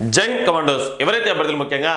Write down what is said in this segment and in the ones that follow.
జై కమాండోస్. ఎవరైతే అభ్యర్థులు ముఖ్యంగా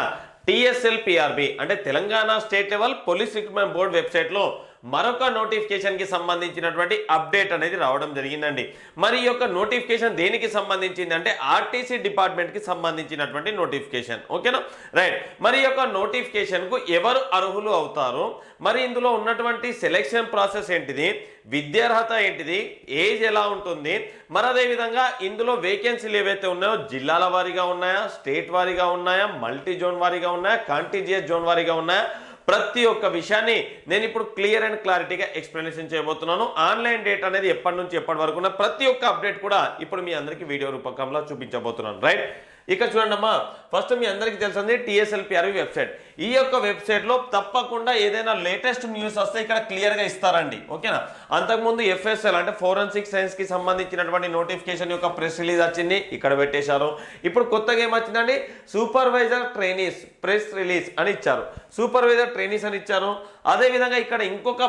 టిఎస్ఎల్ పిఆర్బి అంటే Telangana state level police recruitment board వెబ్సైట్లో మరొక నోటిఫికేషన్కి సంబంధించినటువంటి అప్డేట్ అనేది రావడం జరిగిందండి. మరి ఈ యొక్క నోటిఫికేషన్ దేనికి సంబంధించింది అంటే ఆర్టీసీ డిపార్ట్మెంట్కి సంబంధించినటువంటి నోటిఫికేషన్. ఓకేనా? రైట్. మరి యొక్క నోటిఫికేషన్కు ఎవరు అర్హులు అవుతారు? మరి ఇందులో ఉన్నటువంటి సెలెక్షన్ ప్రాసెస్ ఏంటిది? విద్యార్హత ఏంటిది? ఏజ్ ఎలా ఉంటుంది? మరి అదేవిధంగా ఇందులో వేకెన్సీలు ఏవైతే ఉన్నాయో జిల్లాల వారీగా ఉన్నాయా? స్టేట్ వారీగా ఉన్నాయా? మల్టీ జోన్ వారీగా ఉన్నాయా? కాంటిజియస్ జోన్ వారీగా ఉన్నాయా? ప్రతి ఒక్క విషయాన్ని నేను ఇప్పుడు క్లియర్ అండ్ క్లారిటీగా ఎక్స్ప్లెనేషన్ చేయబోతున్నాను. ఆన్లైన్ డేట్ అనేది ఎప్పటి నుంచి ఎప్పటి వరకు ఉన్న ప్రతి ఒక్క అప్డేట్ కూడా ఇప్పుడు మీ అందరికీ వీడియో రూపకంలో చూపించబోతున్నాను. రైట్? ఇక చూడండి అమ్మా ఫస్ట్ మీ అందరికీ తెలిసింది టీఎస్ఎల్పిఆర్వి వెబ్సైట్. ఈ యొక్క వెబ్సైట్లో తప్పకుండా ఏదైనా లేటెస్ట్ న్యూస్ వస్తే ఇక్కడ క్లియర్గా ఇస్తారండి. ఓకేనా? అంతకుముందు ఎఫ్ఎస్ఎల్ అంటే ఫోరెన్సిక్ సైన్స్కి సంబంధించినటువంటి నోటిఫికేషన్ యొక్క ప్రెస్ రిలీజ్ వచ్చింది ఇక్కడ పెట్టేశారు. ఇప్పుడు కొత్తగా ఏమొచ్చిందండి సూపర్వైజర్ ట్రైనీస్ ప్రెస్ రిలీజ్ అని ఇచ్చారు. సూపర్వైజర్ ట్రైనీస్ అని ఇచ్చారు. అదేవిధంగా ఇక్కడ ఇంకొక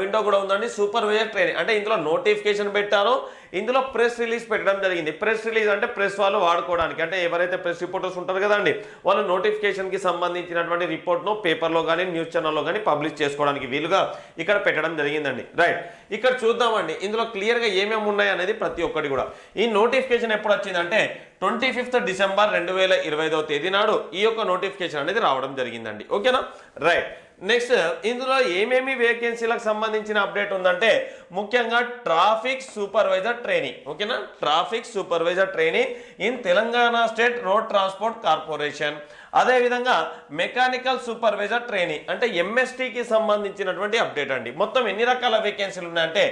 విండో కూడా ఉందండి. సూపర్వైజర్ ట్రైనింగ్ అంటే ఇందులో నోటిఫికేషన్ పెట్టారో. ఇందులో ప్రెస్ రిలీజ్ పెట్టడం జరిగింది. ప్రెస్ రిలీజ్ అంటే ప్రెస్ వాళ్ళు వాడుకోవడానికి. అంటే ఎవరైతే ప్రెస్ రిపోర్టర్స్ ఉంటారు కదండి వాళ్ళు నోటిఫికేషన్కి సంబంధించినటువంటి రిపోర్ట్ను పేపర్లో కానీ న్యూస్ ఛానల్లో కానీ పబ్లిష్ చేసుకోవడానికి వీలుగా ఇక్కడ పెట్టడం జరిగిందండి. రైట్ ఇక్కడ చూద్దామండి. ఇందులో క్లియర్గా ఏమేమి ఉన్నాయి అనేది ప్రతి ఒక్కటి కూడా. ఈ నోటిఫికేషన్ ఎప్పుడు వచ్చిందంటే ట్వంటీ ఫిఫ్త్ డిసెంబర్ రెండు వేల ఇరవై తేదీ నాడు ఈ యొక్క నోటిఫికేషన్ అనేది రావడం జరిగిందండి. ఓకేనా రైట్ నెక్స్ట్ ఇందులో ఏమేమి వేకెన్సీలకు సంబంధించిన అప్డేట్ ఉందంటే ముఖ్యంగా ట్రాఫిక్ సూపర్వైజర్ ట్రైనింగ్ ఓకేనా? Traffic supervisor training in Telangana state road transport corporation అదేవిధంగా మెకానికల్ సూపర్వైజర్ ట్రైనింగ్ అంటే ఎంఎస్టీకి సంబంధించినటువంటి అప్డేట్ అండి. మొత్తం ఎన్ని రకాల వేకెన్సీలు ఉన్నాయంటే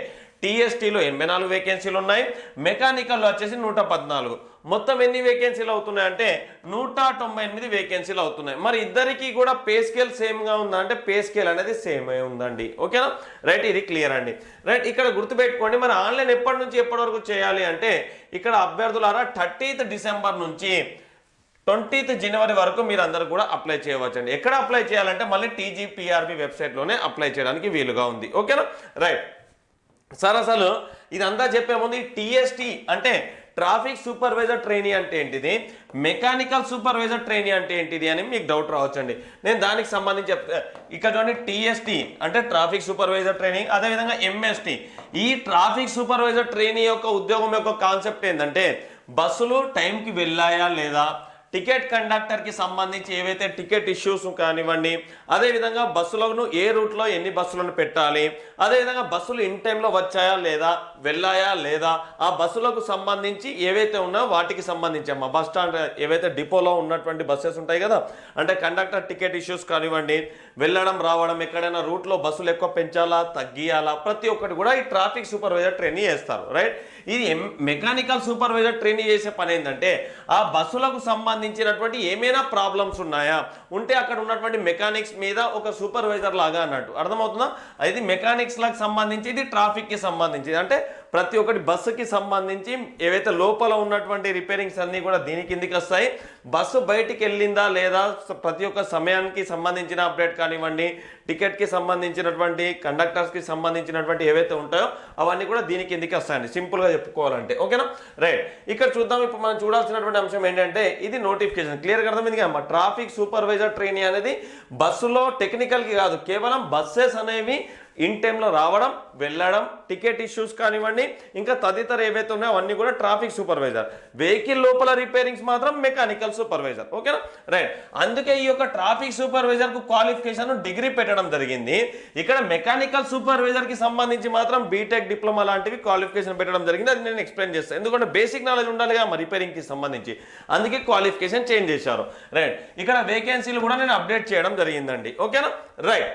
టీఎస్టీలో ఎనభై నాలుగు వేకెన్సీలు ఉన్నాయి. మెకానికల్లో వచ్చేసి నూట పద్నాలుగు. మొత్తం ఎన్ని వేకెన్సీలు అవుతున్నాయి అంటే నూట తొంభై ఎనిమిది వేకెన్సీలు అవుతున్నాయి. మరి ఇద్దరికి కూడా పే స్కేల్ సేమ్గా ఉందా? అంటే పే స్కేల్ అనేది సేమ్ అయి ఉందండి. ఓకేనా? రైట్ ఇది క్లియర్ అండి. రైట్ ఇక్కడ గుర్తుపెట్టుకోండి. మరి ఆన్లైన్ ఎప్పటి నుంచి ఎప్పటి వరకు చేయాలి అంటే ఇక్కడ అభ్యర్థులారా థర్టీత్ డిసెంబర్ నుంచి ట్వంటీత్ జనవరి వరకు మీరు అందరూ కూడా అప్లై చేయవచ్చండి. ఎక్కడ అప్లై చేయాలంటే మళ్ళీ టీజీపీఆర్బీ వెబ్సైట్లోనే అప్లై చేయడానికి వీలుగా ఉంది. ఓకేనా? రైట్. సార్ అసలు ఇదంతా చెప్పే ముందు టీఎస్టీ అంటే ట్రాఫిక్ సూపర్వైజర్ ట్రైనీ అంటే ఏంటిది? మెకానికల్ సూపర్వైజర్ ట్రైనీ అంటే ఏంటిది అని మీకు డౌట్ రావచ్చండి. నేను దానికి సంబంధించి చెప్తా ఇక్కడ చూడండి టీఎస్టీ అంటే ట్రాఫిక్ సూపర్వైజర్ ట్రైనింగ్ అదేవిధంగా ఎంఎస్టీ ఈ ట్రాఫిక్ సూపర్వైజర్ ట్రైనీ యొక్క ఉద్యోగం యొక్క కాన్సెప్ట్ ఏంటంటే బస్సులు టైంకి వెళ్ళాయా లేదా? టికెట్ కండక్టర్కి సంబంధించి ఏవైతే టికెట్ ఇష్యూస్ కానివ్వండి అదేవిధంగా బస్సులను ఏ రూట్లో ఎన్ని బస్సులను పెట్టాలి అదేవిధంగా బస్సులు ఇన్ టైంలో వచ్చాయా లేదా వెళ్ళాయా లేదా ఆ బస్సులకు సంబంధించి ఏవైతే ఉన్నాయో వాటికి సంబంధించి మా బస్ స్టాండ్ ఏవైతే డిపోలో ఉన్నటువంటి బస్సెస్ ఉంటాయి కదా అంటే కండక్టర్ టికెట్ ఇష్యూస్ కానివ్వండి వెళ్ళడం రావడం ఎక్కడైనా రూట్లో బస్సులు ఎక్కువ పెంచాలా తగ్గియాలా ప్రతి ఒక్కటి కూడా ఈ ట్రాఫిక్ సూపర్వైజర్ ట్రైనింగ్ చేస్తారు రైట్? ఇది మెకానికల్ సూపర్వైజర్ ట్రైనింగ్ చేసే పని ఏంటంటే ఆ బస్సులకు సంబంధించి సంబంధించినటువంటి ఏమైనా ప్రాబ్లమ్స్ ఉన్నాయా? ఉంటే అక్కడ ఉన్నటువంటి మెకానిక్స్ మీద ఒక సూపర్వైజర్ లాగా అన్నట్టు. అర్థమవుతుందా? అది మెకానిక్స్ లాగా సంబంధించి ఇది ట్రాఫిక్కి అంటే ప్రతి ఒక్కటి బస్సుకి సంబంధించి ఏవైతే లోపల ఉన్నటువంటి రిపేరింగ్స్ అన్నీ కూడా దీని కిందికి వస్తాయి. బస్సు బయటికి వెళ్ళిందా లేదా ప్రతి ఒక్క సమయానికి సంబంధించిన అప్డేట్ కానివ్వండి టికెట్కి సంబంధించినటువంటి కండక్టర్స్కి సంబంధించినటువంటి ఏవైతే ఉంటాయో అవన్నీ కూడా దీని కిందికి వస్తాయండి. సింపుల్గా చెప్పుకోవాలంటే. ఓకేనా? రైట్. ఇక్కడ చూద్దాం. ఇప్పుడు మనం చూడాల్సినటువంటి అంశం ఏంటంటే ఇది నోటిఫికేషన్. క్లియర్గా అర్థమైంది అమ్మా. ట్రాఫిక్ సూపర్వైజర్ ట్రైనింగ్ అనేది బస్సులో టెక్నికల్కి కాదు కేవలం బస్సెస్ అనేవి ఇన్ టైంలో రావడం వెళ్ళడం టికెట్ ఇష్యూస్ కానివ్వండి ఇంకా తదితర ఏవైతే ఉన్నాయో అవన్నీ కూడా ట్రాఫిక్ సూపర్వైజర్. వెహికల్ లోపల రిపేరింగ్స్ మాత్రం మెకానికల్ సూపర్వైజర్. ఓకేనా? రైట్. అందుకే ఈ యొక్క ట్రాఫిక్ సూపర్వైజర్కు క్వాలిఫికేషన్ డిగ్రీ పెట్టడం జరిగింది. ఇక్కడ మెకానికల్ సూపర్వైజర్కి సంబంధించి మాత్రం బీటెక్ డిప్లొమా లాంటివి క్వాలిఫికేషన్ పెట్టడం జరిగింది. అది నేను ఎక్స్ప్లెయిన్ చేస్తాను ఎందుకంటే బేసిక్ నాలెడ్జ్ ఉండాలిగా మా రిపేరింగ్కి సంబంధించి. అందుకే క్వాలిఫికేషన్ చేంజ్ చేశారు. రైట్. ఇక్కడ వేకెన్సీలు కూడా నేను అప్డేట్ చేయడం జరిగిందండి. ఓకేనా? రైట్.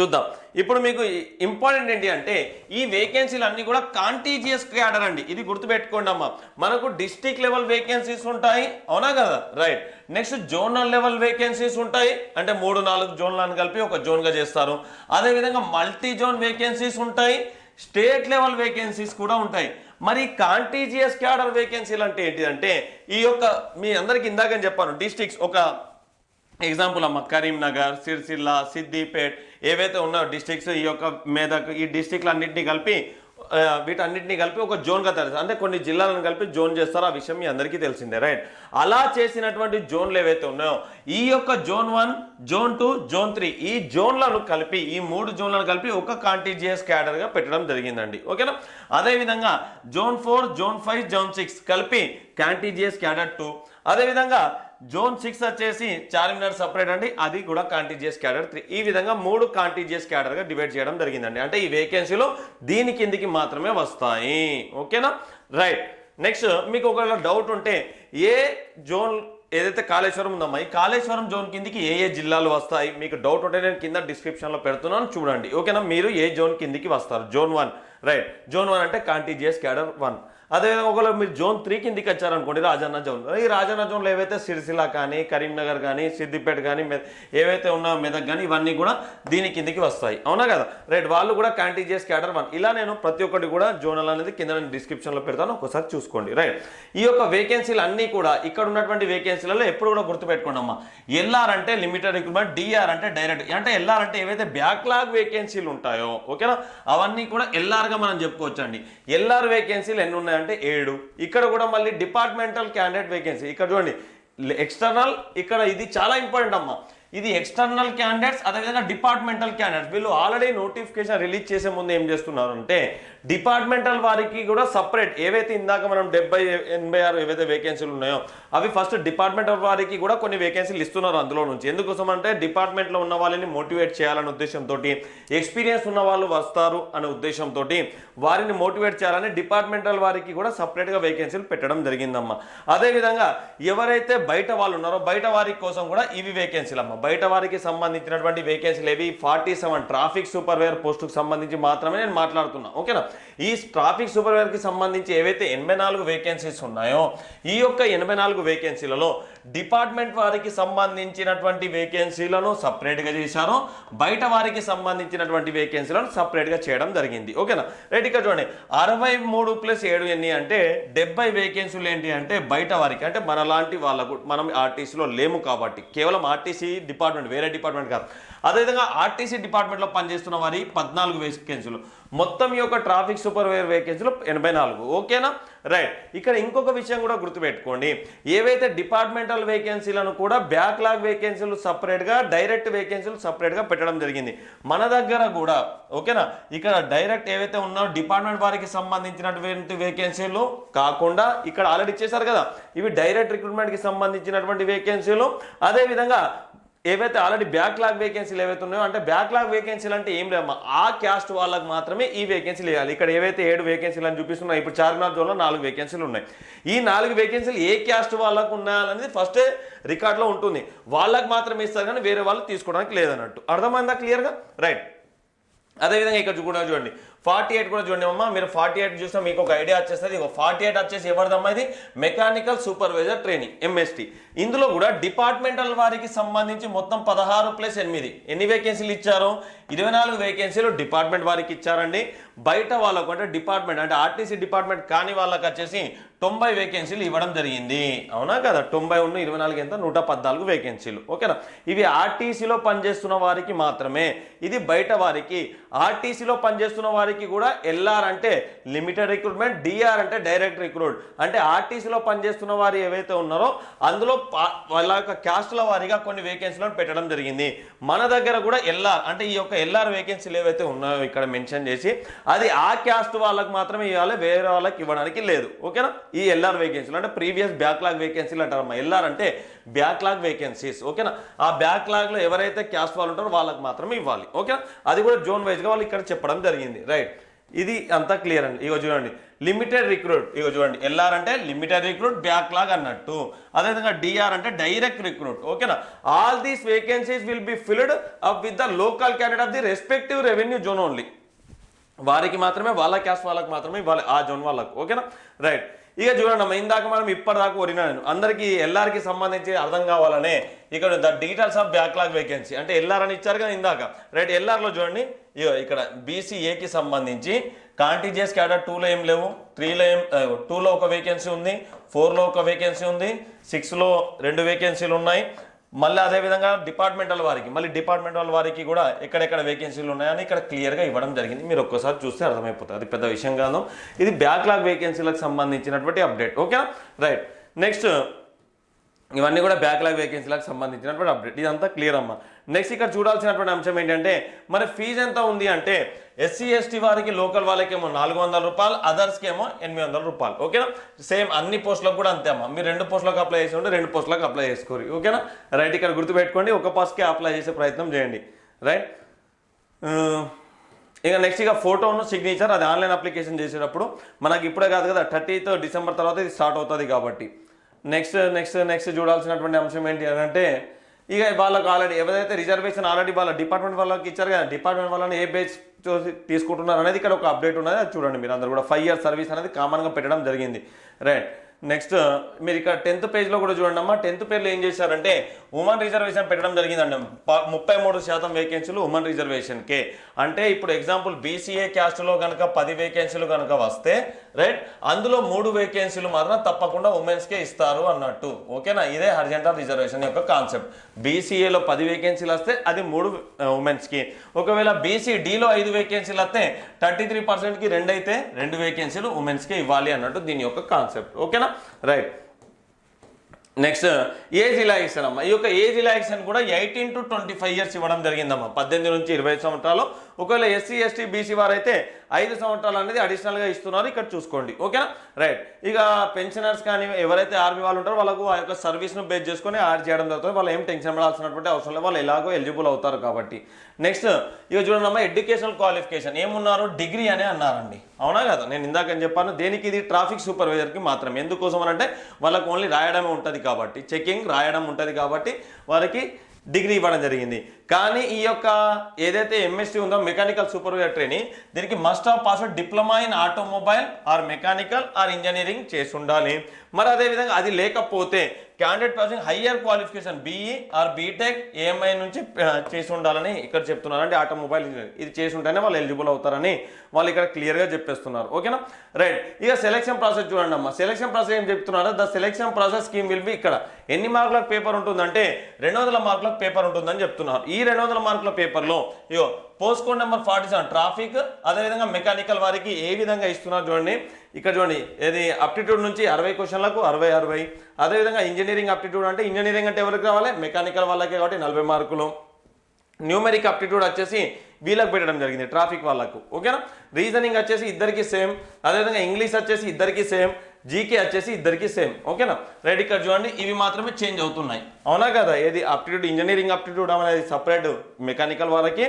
చూద్దాం. ఇప్పుడు మీకు ఇంపార్టెంట్ ఏంటి అంటే ఈ వేకెన్సీలు అన్ని కూడా కాంటీజియస్ క్యాడర్ అండి. ఇది గుర్తుపెట్టుకోండి అమ్మా. మనకు డిస్టిక్ లెవెల్ వేకెన్సీస్ ఉంటాయి. అవునా కదా? Right. Next zonal level vacancies ఉంటాయి. అంటే మూడు నాలుగు జోన్లను కలిపి ఒక జోన్గా చేస్తారు. అదేవిధంగా మల్టీ జోన్ వేకెన్సీస్ ఉంటాయి. స్టేట్ లెవెల్ వేకెన్సీస్ కూడా ఉంటాయి. మరి కాంటీజియస్ క్యాడర్ వేకెన్సీలు అంటే ఏంటిదంటే ఈ యొక్క మీ అందరికి ఇందాక చెప్పాను డిస్టిక్స్. ఒక ఎగ్జాంపుల్ అమ్మ కరీంనగర్ సిరిసిల్ల సిద్దిపేట్ ఏవైతే ఉన్నాయో డిస్ట్రిక్ట్స్ ఈ యొక్క మేదక్ ఈ డిస్ట్రిక్ట్లు అన్నింటినీ కలిపి వీటన్నింటినీ వీటన్నిటిని కలిపి ఒక జోన్గా తయారు అంటే కొన్ని జిల్లాలను కలిపి జోన్ చేస్తారో ఆ విషయం మీ అందరికీ తెలిసిందే రైట్ అలా చేసినటువంటి జోన్లు ఏవైతే ఉన్నాయో ఈ యొక్క zone one zone two zone three ఈ జోన్లను కలిపి ఈ మూడు జోన్లను కలిపి ఒక కాంటీజియస్ క్యాడర్గా పెట్టడం జరిగిందండి. ఓకేనా? అదేవిధంగా zone four zone five zone six కలిపి కాంటీజియస్ క్యాడర్ టూ అదేవిధంగా జోన్ సిక్స్ వచ్చేసి చార్మినార్ సపరేట్ అండి. అది కూడా కాంటీజియస్ క్యాడర్ త్రీ ఈ విధంగా మూడు కాంటీజియస్ క్యాడర్గా డివైడ్ చేయడం జరిగిందండి. అంటే ఈ వేకెన్సీలో దీని కిందికి మాత్రమే వస్తాయి. ఓకేనా? రైట్ నెక్స్ట్ మీకు ఒకవేళ డౌట్ ఉంటే ఏ జోన్ ఏదైతే కాళేశ్వరం ఉందమ్మా ఈ కాళేశ్వరం జోన్ కిందికి ఏ ఏ జిల్లాలు వస్తాయి? మీకు డౌట్ ఉంటే నేను కింద డిస్క్రిప్షన్లో పెడుతున్నాను చూడండి. ఓకేనా? మీరు ఏ జోన్ కిందికి వస్తారు? Zone one right zone one అంటే కాంటీజియస్ క్యాడర్ వన్ అదేవిధంగా ఒకవేళ మీరు జోన్ త్రీ కిందికి వచ్చారనుకోండి రాజన్న జోన్. ఈ రాజన్న జోన్లో ఏవైతే సిరిసిల్ల కానీ కరీంనగర్ కానీ సిద్దిపేట కానీ ఏవైతే ఉన్న మెదక్ కానీ ఇవన్నీ కూడా దీని కిందికి వస్తాయి. అవునా కదా? రైట్ వాళ్ళు కూడా కాంటీజియస్ క్యాడర్ వన్ ఇలా నేను ప్రతి ఒక్కటి కూడా జోనల్ అనేది కింద నేను డిస్క్రిప్షన్లో పెడతాను. ఒకసారి చూసుకోండి. రైట్ ఈ యొక్క వేకెన్సీలు అన్నీ కూడా ఇక్కడ ఉన్నటువంటి వేకెన్సీలలో ఎప్పుడు కూడా గుర్తుపెట్టుకోండి అమ్మా. ఎల్ఆర్ అంటే లిమిటెడ్ రిక్రూట్మెంట్ డిఆర్ అంటే డైరెక్ట్ అంటే ఎల్ఆర్ అంటే ఏవైతే బ్యాక్లాగ్ వేకెన్సీలు ఉంటాయో ఓకేనా? అవన్నీ కూడా ఎల్ఆర్గా మనం చెప్పుకోవచ్చండి. ఎల్ఆర్ వేకెన్సీలు ఎన్ని ఉన్నాయంటే ఏడు. ఇక్కడ కూడా మళ్ళీ డిపార్ట్మెంటల్ క్యాండిడేట్ వేకెన్సీ ఇక్కడ చూడండి ఎక్స్టర్నల్ ఇక్కడ ఇది చాలా ఇంపార్టెంట్ అమ్మా. ఇది ఎక్స్టర్నల్ క్యాండిడేట్స్ అదేవిధంగా డిపార్ట్మెంటల్ క్యాండిడేట్స్ వీళ్ళు ఆల్రెడీ నోటిఫికేషన్ రిలీజ్ చేసే ముందు ఏం చేస్తున్నారు అంటే డిపార్ట్మెంటల్ వారికి కూడా సపరేట్ ఏవైతే ఇందాక మనం డెబ్బై ఎనభై ఆరు ఏవైతే వేకెన్సీలు ఉన్నాయో అవి ఫస్ట్ డిపార్ట్మెంటల్ వారికి కూడా కొన్ని వేకెన్సీలు ఇస్తున్నారు అందులో నుంచి. ఎందుకోసం అంటే డిపార్ట్మెంట్లో ఉన్న వాళ్ళని మోటివేట్ చేయాలనే ఉద్దేశంతో ఎక్స్పీరియన్స్ ఉన్న వాళ్ళు వస్తారు అనే ఉద్దేశంతో వారిని మోటివేట్ చేయాలని డిపార్ట్మెంటల్ వారికి కూడా సపరేట్గా వేకెన్సీలు పెట్టడం జరిగిందమ్మా. అదేవిధంగా ఎవరైతే బయట వాళ్ళు ఉన్నారో బయట వారి కోసం కూడా ఇవి వేకెన్సీలు అమ్మ బయట వారికి సంబంధించినటువంటి వేకెన్సీలు ఏవి ఫార్టీ సెవెన్ ట్రాఫిక్ సూపర్వేర్ పోస్టుకు సంబంధించి మాత్రమే నేను మాట్లాడుతున్నా. ఓకేనా? ఈ ట్రాఫిక్ సూపర్వేర్కి సంబంధించి ఏవైతే ఎనభై నాలుగు వేకెన్సీస్ ఉన్నాయో ఈ యొక్క ఎనభై నాలుగు వేకెన్సీలలో డిపార్ట్మెంట్ వారికి సంబంధించినటువంటి వేకెన్సీలను సపరేట్గా చేశారు. బయట వారికి సంబంధించినటువంటి వేకెన్సీలను సపరేట్గా చేయడం జరిగింది. ఓకేనా? రైట్ ఇక్కడ చూడండి. అరవై మూడు ప్లస్ ఏడు ఎన్ని అంటే డెబ్బై వేకెన్సీలు ఏంటి అంటే బయట వారికి. అంటే మనలాంటి వాళ్ళకు మనం ఆర్టీసీలో లేము కాబట్టి. కేవలం ఆర్టీసీ డిపార్ట్మెంట్ వేరే డిపార్ట్మెంట్ కాదు. అదేవిధంగా ఆర్టీసీ డిపార్ట్మెంట్లో పనిచేస్తున్న వారి పద్నాలుగు వేకెన్సీలు మొత్తం ఈ యొక్క ట్రాఫిక్ సూపర్వైజర్ వేకెన్సీలు ఎనభై నాలుగు. ఓకేనా? రైట్ ఇక్కడ ఇంకొక విషయం కూడా గుర్తుపెట్టుకోండి. ఏవైతే డిపార్ట్మెంటల్ వేకెన్సీలను కూడా బ్యాక్లాగ్ వేకెన్సీలు సపరేట్గా డైరెక్ట్ వేకెన్సీలు సపరేట్గా పెట్టడం జరిగింది. మన దగ్గర కూడా ఓకేనా? ఇక్కడ డైరెక్ట్ ఏవైతే ఉన్నాయో డిపార్ట్మెంట్ వారికి సంబంధించినటువంటి వేకెన్సీలు కాకుండా ఇక్కడ ఆల్రెడీ ఇచ్చేశారు కదా. ఇవి డైరెక్ట్ రిక్రూట్మెంట్కి సంబంధించినటువంటి వేకెన్సీలు అదేవిధంగా ఏవైతే ఆల్రెడీ బ్యాక్లాగ్ వేకెన్సీలు ఏవైతే ఉన్నాయో అంటే బ్యాక్లాగ్ వేకెన్సీలు అంటే ఏం లేమ్మా ఆ క్యాస్ట్ వాళ్ళకి మాత్రమే ఈ వేకెన్సీలు వేయాలి. ఇక్కడ ఏవైతే ఏడు వేకెన్సీలు అని చూపిస్తున్నాయి ఇప్పుడు చార్మినార్ జోన్లో నాలుగు వేకెన్సీలు ఉన్నాయి. ఈ నాలుగు వేకెన్సీలు ఏ క్యాస్ట్ వాళ్ళకు ఉన్నాయనేది ఫస్ట్ రికార్డ్లో ఉంటుంది. వాళ్ళకి మాత్రమే ఇస్తారు కానీ వేరే వాళ్ళు తీసుకోవడానికి లేదన్నట్టు. అర్థమైందా క్లియర్గా రైట్ అదేవిధంగా ఇక్కడ కూడా చూడండి. ఫార్టీ ఎయిట్ కూడా చూడండి అమ్మా. మీరు ఫార్టీ ఎయిట్ చూస్తే మీకు ఒక ఐడియా వచ్చేస్తుంది. ఒక ఫార్టీ ఎయిట్ వచ్చేసి ఎవరిదమ్మా ఇది? మెకానికల్ సూపర్వైజర్ ట్రైనింగ్ ఎంఎస్టీ ఇందులో కూడా డిపార్ట్మెంటల్ వారికి సంబంధించి మొత్తం పదహారు ప్లస్ ఎనిమిది. ఎన్ని వేకెన్సీలు ఇచ్చారు? ఇరవై నాలుగు వేకెన్సీలు డిపార్ట్మెంట్ వారికి ఇచ్చారండి. బయట వాళ్ళకు అంటే డిపార్ట్మెంట్ అంటే ఆర్టీసీ డిపార్ట్మెంట్ కాని వాళ్ళకి వచ్చేసి తొంభై వేకెన్సీలు ఇవ్వడం జరిగింది. అవునా కదా? తొంభై ఉన్న ఇరవై నాలుగు ఎంత? నూట పద్నాలుగు వేకెన్సీలు ఓకేనా? ఇవి ఆర్టీసీలో పనిచేస్తున్న వారికి మాత్రమే. ఇది బయట వారికి ఆర్టీసీలో పనిచేస్తున్న వారికి కూడా ఎల్ఆర్ అంటే లిమిటెడ్ రిక్రూట్మెంట్ డిఆర్ అంటే డైరెక్ట్ రిక్రూట్. అంటే ఆర్టీసీలో పనిచేస్తున్న వారు ఏవైతే ఉన్నారో అందులో వాళ్ళ యొక్క క్యాస్ట్ల వారీగా కొన్ని వేకెన్సీలను పెట్టడం జరిగింది. మన దగ్గర కూడా ఎల్ఆర్ అంటే ఈ యొక్క ఎల్ఆర్ వేకెన్సీలు ఏవైతే ఉన్నాయో ఇక్కడ మెన్షన్ చేసి అది ఆ క్యాస్ట్ వాళ్ళకి మాత్రమే ఇవ్వాలి వేరే వాళ్ళకి ఇవ్వడానికి లేదు. ఓకేనా? ఈ ఎల్ఆర్ వేకెన్సీలు అంటే ప్రీవియస్ బ్యాక్లాగ్ వేకెన్సీలు అంటారమ్మా. ఎల్ఆర్ అంటే బ్యాక్లాగ్ వేకెన్సీస్ ఓకేనా? ఆ బ్యాక్లాగ్లో ఎవరైతే క్యాస్ట్ వాళ్ళు ఉంటారో వాళ్ళకి మాత్రమే ఇవ్వాలి ఓకేనా? అది కూడా జోన్ వైజ్గా వాళ్ళు ఇక్కడ చెప్పడం జరిగింది రైట్? ఇది అంతా క్లియర్ అండి. ఇగో చూడండి. లిమిటెడ్ రిక్రూట్ ఇగో చూడండి. ఎల్ఆర్ అంటే లిమిటెడ్ రిక్రూట్ బ్యాక్లాగ్ అన్నట్టు. అదేవిధంగా డిఆర్ అంటే డైరెక్ట్ రిక్రూట్ ఓకేనా? All these vacancies will be filled up with the local candidate of the respective revenue zone only వారికి మాత్రమే వాళ్ళ క్యాస్ట్ వాళ్ళకి మాత్రమే ఇవ్వాలి ఆ జోన్ వాళ్ళకు ఓకేనా? రైట్. ఇక చూడండి అమ్మ ఇందాక మనం ఇప్పటిదాకా వరినా నేను. అందరికీ ఎల్ఆర్కి సంబంధించి అర్థం కావాలనే ఇక్కడ the details of backlog vacancy అంటే ఎల్ఆర్ అని ఇచ్చారు కదా ఇందాక. రైట్ ఎల్ఆర్లో చూడండి. ఇగో ఇక్కడ బీసీఏకి సంబంధించి కాంటీజియస్ క్యాడర్ టూలో ఏం లేవు. త్రీలో ఏం టూలో ఒక వేకెన్సీ ఉంది ఫోర్లో ఒక వేకెన్సీ ఉంది సిక్స్లో రెండు వేకెన్సీలు ఉన్నాయి. మళ్ళీ అదేవిధంగా డిపార్ట్మెంటల్ వారికి మళ్ళీ డిపార్ట్మెంటల్ వారికి కూడా ఎక్కడెక్కడ వేకెన్సీలు ఉన్నాయని ఇక్కడ క్లియర్గా ఇవ్వడం జరిగింది. మీరు ఒక్కసారి చూస్తే అర్థమైపోతుంది. అది పెద్ద విషయం కాదు. ఇది బ్యాక్లాగ్ వేకెన్సీలకు సంబంధించినటువంటి అప్డేట్ ఓకేనా రైట్ నెక్స్ట్ ఇవన్నీ కూడా బ్యాక్లాగ్ వేకెన్సీలకు సంబంధించినటువంటి అప్డేట్ ఇదంతా క్లియర్ అమ్మా. నెక్స్ట్ ఇక్కడ చూడాల్సినటువంటి అంశం ఏంటంటే మరి ఫీజు ఎంత ఉంది అంటే ఎస్సీ ఎస్టీ వారికి లోకల్ వాళ్ళకేమో నాలుగు వందల రూపాయలు అదర్స్కి ఏమో ఎనిమిది వందల రూపాయలు. ఓకేనా సేమ్ అన్ని పోస్టులకు కూడా అంతే అమ్మా. మీరు రెండు పోస్టులకు అప్లై చేసి ఉంటే రెండు పోస్టులకు అప్లై చేసుకోరు. ఓకేనా రైట్ ఇక్కడ గుర్తుపెట్టుకోండి ఒక పోస్ట్కే అప్లై చేసే ప్రయత్నం చేయండి. రైట్ ఇక నెక్స్ట్ ఇక ఫోటోను సిగ్నేచర్ అది ఆన్లైన్ అప్లికేషన్ చేసేటప్పుడు మనకి ఇప్పుడే కాదు కదా థర్టీత్ డిసెంబర్ తర్వాత ఇది స్టార్ట్ అవుతుంది కాబట్టి. నెక్స్ట్ నెక్స్ట్ నెక్స్ట్ చూడాల్సినటువంటి అంశం ఏంటి అని అంటే ఇక వాళ్ళకి ఆల్రెడీ ఎవరైతే రిజర్వేషన్ ఆల్రెడీ వాళ్ళ డిపార్ట్మెంట్ వాళ్ళకి ఇచ్చారు కదా డిపార్ట్మెంట్ వాళ్ళని ఏ బేస్ చూసి తీసుకుంటున్నారు అనేది ఇక్కడ ఒక అప్డేట్ ఉన్నది. అది చూడండి మీరు అందరూ కూడా. ఫైవ్ ఇయర్ సర్వీస్ అనేది కామన్గా పెట్టడం జరిగింది. రైట్ నెక్స్ట్ మీరు ఇక్కడ టెన్త్ పేజ్లో కూడా చూడండి అమ్మా. టెన్త్ పేజ్లో ఏం చేశారంటే ఉమెన్ రిజర్వేషన్ పెట్టడం జరిగిందండి. ప- ముప్పై మూడు శాతం వేకెన్సీలు ఉమెన్ రిజర్వేషన్కే. అంటే ఇప్పుడు ఎగ్జాంపుల్ బీసీఏ క్యాస్ట్లో కనుక పది వేకెన్సీలు కనుక వస్తే రైట్? అందులో మూడు వేకెన్సీలు మాత్రం తప్పకుండా ఉమెన్స్కే ఇస్తారు అన్నట్టు. ఓకేనా? ఇదే హర్జెంటల్ రిజర్వేషన్ యొక్క కాన్సెప్ట్. బీసీఏలో పది వేకెన్సీలు వస్తే అది మూడు ఉమెన్స్కి. ఒకవేళ బీసీడీలో ఐదు వేకెన్సీలు వస్తే థర్టీ త్రీ పర్సెంట్కి రెండు అయితే రెండు వేకెన్సీలు ఉమెన్స్కే ఇవ్వాలి అన్నట్టు దీని యొక్క కాన్సెప్ట్. ఓకేనా? రైట్. నెక్స్ట్ ఏజ్ రిలాక్సేషన్ అమ్మ. ఈ యొక్క ఏజ్ రిలాక్సేషన్ కూడా eighteen to twenty five years ఇవ్వడం జరిగిందమ్మా. పద్దెనిమిది నుంచి ఇరవై సంవత్సరాలు ఒకవేళ ఎస్సీ ఎస్టీ బీసీ వారు అయితే ఐదు సంవత్సరాలు అనేది అడిషనల్గా ఇస్తున్నారు. ఇక్కడ చూసుకోండి. ఓకేనా రైట్ ఇక పెన్షనర్స్ కానీ ఎవరైతే ఆర్మీ వాళ్ళు ఉంటారో వాళ్ళకు ఆ యొక్క సర్వీస్ను బేస్ చేసుకొని యాడ్ చేయడం జరుగుతుంది. వాళ్ళు ఏం టెన్షన్ పడాల్సినటువంటి అవసరం లేదు. వాళ్ళు ఎలాగో ఎలిజిబుల్ అవుతారు కాబట్టి. నెక్స్ట్ ఇక చూడండి అమ్మా ఎడ్యుకేషనల్ క్వాలిఫికేషన్ ఏమున్నారు? డిగ్రీ అనే అన్నారండి. అవునా కదా? నేను ఇందాక చెప్పాను. దేనికి? ఇది ట్రాఫిక్ సూపర్వైజర్కి మాత్రం ఎందుకోసం అని అంటే వాళ్ళకు ఓన్లీ రాయడమే ఉంటుంది కాబట్టి. చెకింగ్ రాయడం ఉంటుంది కాబట్టి వారికి డిగ్రీ ఇవ్వడం జరిగింది. కానీ ఈ యొక్క ఏదైతే ఎంఎస్టీ ఉందో మెకానికల్ సూపర్వైజర్ ట్రైనింగ్ దీనికి must of pass diploma in automobile or mechanical or engineering చేసి ఉండాలి. మరి అదేవిధంగా అది లేకపోతే candidate passing higher qualification BE or BTech AMI నుంచి చేసి ఉండాలని ఇక్కడ చెప్తున్నారు. అంటే ఆటోమొబైల్ ఇంజనీరింగ్ ఇది చేసి ఉంటేనే వాళ్ళు ఎలిజిబుల్ అవుతారని వాళ్ళు ఇక్కడ క్లియర్గా చెప్పేస్తున్నారు. ఓకేనా రైట్ ఇక సెలెక్షన్ ప్రాసెస్ చూడండి అమ్మా. సెలెక్షన్ ప్రాసెస్ ఏం చెప్తున్నారు? The selection process scheme will be ఇక్కడ. ఎన్ని మార్కులకు పేపర్ ఉంటుందంటే రెండు వందల మార్కులకు పేపర్ ఉంటుందని చెప్తున్నారు. ఈ రెండు వందల మార్కుల పేపర్లో ఇగో post code number forty seven traffic అదేవిధంగా మెకానికల్ వారికి ఏ విధంగా ఇస్తున్నారు చూడండి. ఇక్కడ చూడండి ఏది అప్టిట్యూడ్ నుంచి అరవై క్వశ్చన్లకు అరవై అరవై. అదేవిధంగా ఇంజనీరింగ్ అప్టిట్యూడ్ అంటే ఇంజనీరింగ్ అంటే ఎవరికి రావాలి? మెకానికల్ వాళ్ళకే కాబట్టి నలభై మార్కులు. న్యూమెరిక్ అప్టిట్యూడ్ వచ్చేసి వీళ్ళకి పెట్టడం జరిగింది ట్రాఫిక్ వాళ్ళకు. ఓకేనా రీజనింగ్ వచ్చేసి ఇద్దరికి సేమ్ అదేవిధంగా ఇంగ్లీష్ వచ్చేసి ఇద్దరికి సేమ్ జీకే వచ్చేసి ఇద్దరికి సేమ్ ఓకేనా రైట్ ఇక్కడ చూడండి ఇవి మాత్రమే చేంజ్ అవుతున్నాయి. అవునా కదా? ఏది అప్టిట్యూడ్ ఇంజనీరింగ్ అప్టిట్యూడ్ అనేది సపరేట్ మెకానికల్ వాళ్ళకి.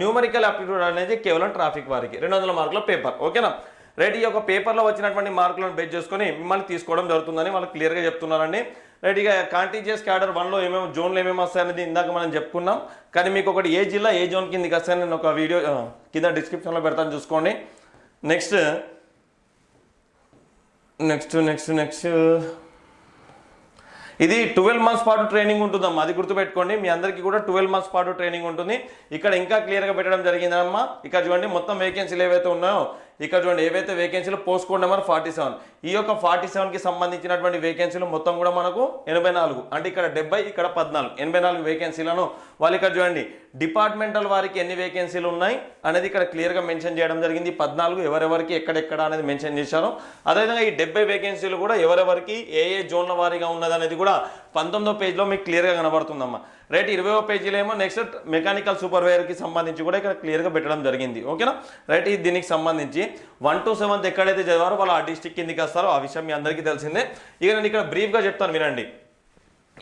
న్యూమరికల్ అప్టిట్యూడ్ అనేది కేవలం ట్రాఫిక్ వారికి. రెండు వందల మార్కుల పేపర్ ఓకేనా రైట్ ఈ యొక్క పేపర్లో వచ్చినటువంటి మార్కులను బేస్ చేసుకొని మిమ్మల్ని తీసుకోవడం జరుగుతుందని వాళ్ళు క్లియర్గా చెప్తున్నారండి. రైట్ ఇక కాంటీజియస్ క్యాడర్ వన్లో ఏమేమి జోన్లు ఏమేమి వస్తాయనేది ఇందాక మనం చెప్పుకున్నాం. కానీ మీకు ఒకటి ఏ జిల్లా ఏ జోన్ కిందకి వస్తాయని నేను ఒక వీడియో కింద డిస్క్రిప్షన్లో పెడతాను చూసుకోండి. Next next next next. ఇది ట్వెల్వ్ మంత్స్ పాటు ట్రైనింగ్ ఉంటుందమ్మా అది గుర్తుపెట్టుకోండి. మీ అందరికీ కూడా ట్వెల్వ్ మంత్స్ పాటు ట్రైనింగ్ ఉంటుంది. ఇక్కడ ఇంకా క్లియర్గా పెట్టడం జరిగిందమ్మా. ఇక్కడ చూడండి మొత్తం వేకెన్సీలు ఏవైతే ఉన్నాయో ఇక్కడ చూడండి ఏవైతే వేకెన్సీలు post code number forty seven ఈ యొక్క ఫార్టీ సెవెన్కి సంబంధించినటువంటి వేకెన్సీలు మొత్తం కూడా మనకు ఎనభై నాలుగు అంటే ఇక్కడ డెబ్బై ఇక్కడ పద్నాలుగు ఎనభై నాలుగు వేకెన్సీలను వాళ్ళు ఇక్కడ చూడండి డిపార్ట్మెంటల్ వారికి ఎన్ని వేకెన్సీలు ఉన్నాయి అనేది ఇక్కడ క్లియర్గా మెన్షన్ చేయడం జరిగింది. పద్నాలుగు ఎవరెవరికి ఎక్కడెక్కడ అనేది మెన్షన్ చేశారు. అదేవిధంగా ఈ డెబ్బై వేకెన్సీలు కూడా ఎవరెవరికి ఏ ఏ జోన్ల వారీగా ఉన్నది అనేది కూడా పంతొమ్మిదో పేజ్లో మీకు క్లియర్గా కనబడుతుందమ్మా. రైట్ ఇరవై పేజీలో ఏమో నెక్స్ట్ మెకానికల్ సూపర్వైజర్కి సంబంధించి కూడా ఇక్కడ క్లియర్గా పెట్టడం జరిగింది. ఓకేనా? రైట్ ఇది దీనికి సంబంధించి వన్ టు సెవెంత్ ఎక్కడైతే చదివారో వాళ్ళు ఆ డిస్టిక్ కిందకి వస్తారో ఆ విషయం మీ అందరికీ తెలిసిందే. ఇక నేను ఇక్కడ బ్రీఫ్గా చెప్తాను వినండి.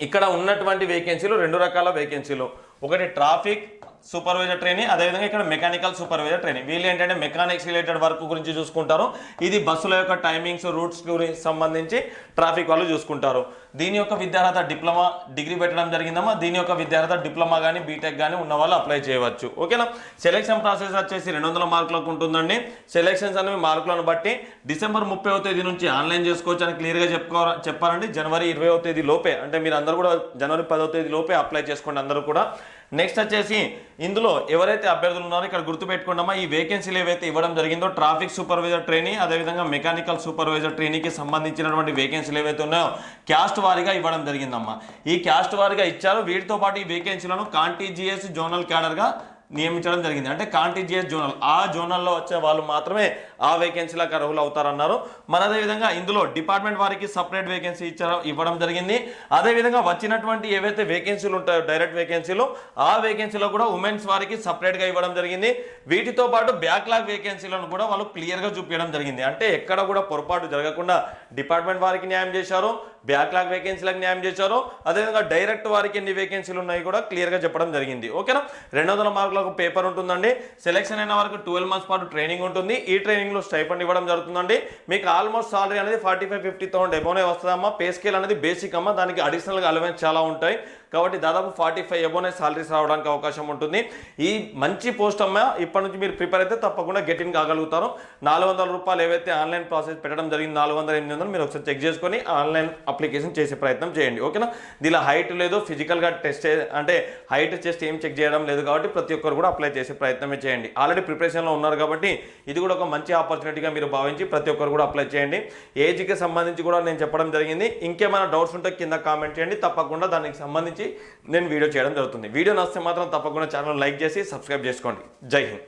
ఇక్కడ ఉన్నటువంటి వేకెన్సీలు రెండు రకాల వేకెన్సీలు ఒకటి ట్రాఫిక్ సూపర్వైజర్ ట్రైనింగ్ అదేవిధంగా ఇక్కడ మెకానికల్ సూపర్వైజర్ ట్రైనింగ్ వీళ్ళు ఏంటంటే మెకానిక్స్ రిలేటెడ్ వర్క్ గురించి చూసుకుంటారు. ఇది బస్సుల యొక్క టైమింగ్స్ రూట్స్ గురించి సంబంధించి ట్రాఫిక్ వాళ్ళు చూసుకుంటారు. దీని యొక్క విద్యార్హత డిప్లొమా డిగ్రీ పెట్టడం జరిగిందమ్మా. దీని యొక్క విద్యార్హత డిప్లొమా కానీ బీటెక్ కానీ ఉన్న వాళ్ళు అప్లై చేయవచ్చు. ఓకేనా? సెలెక్షన్ ప్రాసెస్ వచ్చేసి రెండు వందల మార్కులకు ఉంటుందండి. సెలెక్షన్స్ అనేవి మార్కులను బట్టి డిసెంబర్ ముప్పైవ తేదీ నుంచి ఆన్లైన్ చేసుకోవచ్చు అని క్లియర్గా చెప్పుకో చెప్పారండి. జనవరి ఇరవై తేదీ లోపే అంటే మీరు అందరూ కూడా జనవరి పదవ తేదీ లోపే అప్లై చేసుకోండి అందరూ కూడా. నెక్స్ట్ వచ్చేసి ఇందులో ఎవరైతే అభ్యర్థులు ఉన్నారో ఇక్కడ గుర్తుపెట్టుకున్నామా ఈ వేకెన్సీలు ఏవైతే ఇవ్వడం జరిగిందో ట్రాఫిక్ సూపర్వైజర్ ట్రైనీ అదేవిధంగా మెకానికల్ సూపర్వైజర్ ట్రైనీకి సంబంధించినటువంటి వేకెన్సీలు ఏవైతే ఉన్నాయో క్యాస్ట్ వారీగా ఇవ్వడం జరిగిందమ్మా. ఈ క్యాస్ట్ వారీగా ఇచ్చారు. వీటితో పాటు ఈ వేకెన్సీలను కాంటీజీఎస్ జోనల్ క్యాడర్గా నియమించడం జరిగింది. అంటే కాంటిజియస్ జోనల్. ఆ జోనల్లో వచ్చే వాళ్ళు మాత్రమే ఆ వేకెన్సీలకు అర్హులు అవుతారన్నారు. మన అదే విధంగా ఇందులో డిపార్ట్మెంట్ వారికి సపరేట్ వేకెన్సీ ఇచ్చారో ఇవ్వడం జరిగింది. అదే విధంగా వచ్చినటువంటి ఏవైతే వేకెన్సీలు ఉంటాయో డైరెక్ట్ వేకెన్సీలు ఆ వేకెన్సీలో కూడా ఉమెన్స్ వారికి సపరేట్గా ఇవ్వడం జరిగింది. వీటితో పాటు బ్యాక్లాగ్ వేకెన్సీలను కూడా వాళ్ళు క్లియర్గా చూపించడం జరిగింది. అంటే ఎక్కడ కూడా పొరపాటు జరగకుండా డిపార్ట్మెంట్ వారికి న్యాయం చేశారు బ్యాక్లాగ్ వేకెన్సీలకు న్యాయం చేశారు. అదేవిధంగా డైరెక్ట్ వారికి ఎన్ని వేకెన్సీలు ఉన్నాయి కూడా క్లియర్గా గా చెప్పడం జరిగింది. ఓకేనా? రెండు వందల మార్కులకు పేపర్ ఉంటుందండి. సెలెక్షన్ అయిన వరకు ట్వెల్వ్ మంత్స్ పాటు ట్రైనింగ్ ఉంటుంది. ఈ ట్రైనింగ్లో స్టైఫండ్ ఇవ్వడం జరుగుతుందండి. మీకు ఆల్మోస్ట్ సాలరీ అనేది ఫార్టీ ఫైవ్ ఫిఫ్టీ థౌసండ్ ఎబోనే వస్తుందమ్మా? పే స్కేల్ అనేది బేసిక్ అమ్మా. దానికి అడిషనల్గా అలవెన్స్ చాలా ఉంటాయి. కాబట్టి దాదాపు ఫార్టీ ఫైవ్ ఎబోనే సాలరీస్ రావడానికి అవకాశం ఉంటుంది. ఈ మంచి పోస్ట్ అమ్మ ఇప్పటి నుంచి మీరు ప్రిపేర్ అయితే తప్పకుండా గెట్ ఇన్ కాగలుగుతారు. నాలుగు వందల రూపాయలు ఏవైతే ఆన్లైన్ ప్రాసెస్ పెట్టడం జరిగింది నాలుగు వందల ఎనిమిది వందలు మీరు ఒకసారి చెక్ చేసుకొని ఆన్లైన్ అప్లికేషన్ చేసే ప్రయత్నం చేయండి. ఓకేనా? దీనిలో హైట్ లేదు ఫిజికల్గా టెస్ట్ అంటే హైట్ చెస్ట్ ఏం చెక్ చేయడం లేదు కాబట్టి ప్రతి ఒక్కరు కూడా అప్లై చేసే ప్రయత్నమే చేయండి. ఆల్రెడీ ప్రిపరేషన్లో ఉన్నారు కాబట్టి ఇది కూడా ఒక మంచి ఆపర్చునిటీగా మీరు భావించి ప్రతి ఒక్కరు కూడా అప్లై చేయండి. ఏజ్కి సంబంధించి కూడా నేను చెప్పడం జరిగింది. ఇంకేమైనా డౌట్స్ ఉంటే కింద కామెంట్ చేయండి. తప్పకుండా దానికి సంబంధించి సంబంధించి నేను వీడియో చేయడం జరుగుతుంది. వీడియో నచ్చితే మాత్రం తప్పకుండా ఛానల్ లైక్ చేసి సబ్స్క్రైబ్ చేసుకోండి. జై హింద్.